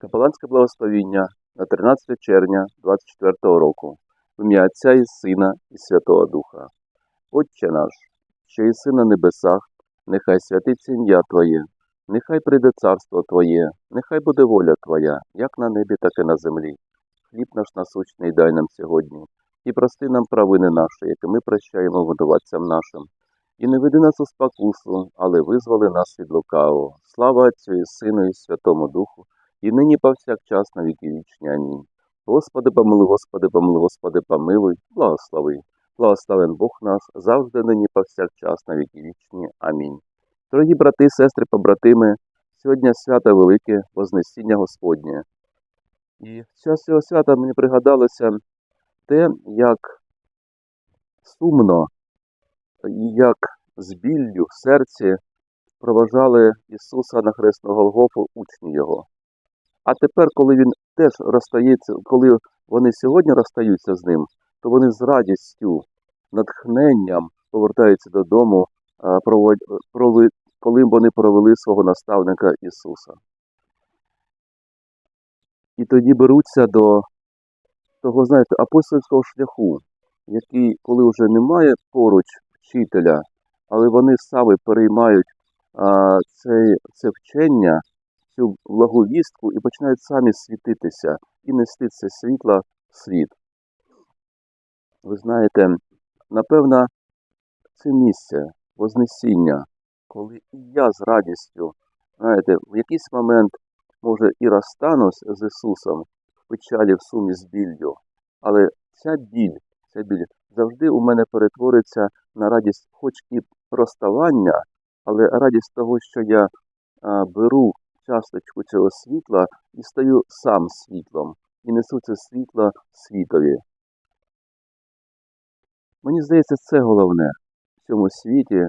Капеланське благословіння на 13 червня 24 року в ім'я Отця і Сина і Святого Духа. Отче наш, що єси на небесах, нехай святиться ім'я Твоє, нехай прийде царство Твоє, нехай буде воля Твоя, як на небі, так і на землі. Хліб наш насущний дай нам сьогодні, і прости нам провини наші, які ми прощаємо винуватцям нашим. І не веди нас у спокусу, але визволи нас від лукавого. Слава Отцю і Сину і Святому Духу, і нині повсякчас на віки вічні. Амінь. Господи, помилуй, Господи, помилуй, Господи, помилуй, благослови. Благословен Бог наш, завжди нині повсякчас на віки вічні. Амінь. Дорогі брати, сестри, побратими, сьогодні свято велике Вознесіння Господнє. І в час цього свята мені пригадалося те, як сумно і як з біллю в серці проважали Ісуса на хресну Голгофу учні Його. А тепер, коли він теж розстається, коли вони сьогодні розстаються з ним, то вони з радістю, натхненням повертаються додому, коли вони провели свого наставника Ісуса. І тоді беруться до того, знаєте, апостольського шляху, який, коли вже немає поруч вчителя, але вони саме переймають а, це, це вчення, цю благовістку і починають самі світитися і нести це світло в світ. Ви знаєте, напевно, це місце Вознесіння, коли і я з радістю, знаєте, в якийсь момент, може, і розстанусь з Ісусом в печалі, в сумі з біллю, але ця біль, ця біль завжди у мене перетвориться на радість, хоч і розставання, але радість того, що я беру часточку цього світла і стаю сам світлом, і несу це світло світові. Мені здається, це головне в цьому світі,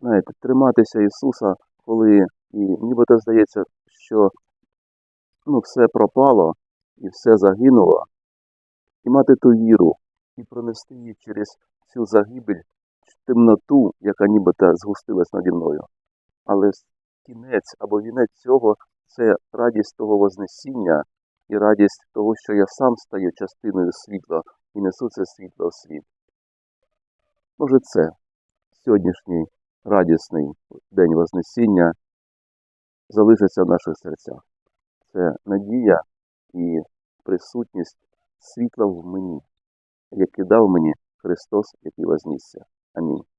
знаєте, триматися Ісуса, коли і нібито здається, що ну, все пропало і все загинуло, і мати ту віру, і пронести її через цю загибель, темноту, яка нібито згустилась наді мною. Але кінець або вінець цього це радість того Вознесіння і радість того, що я сам стаю частиною світла і несу це світло в світ. Може, це сьогоднішній радісний день Вознесіння залишиться в наших серцях. Це надія і присутність світла в мені, яке дав мені Христос, який вознісся. Амінь.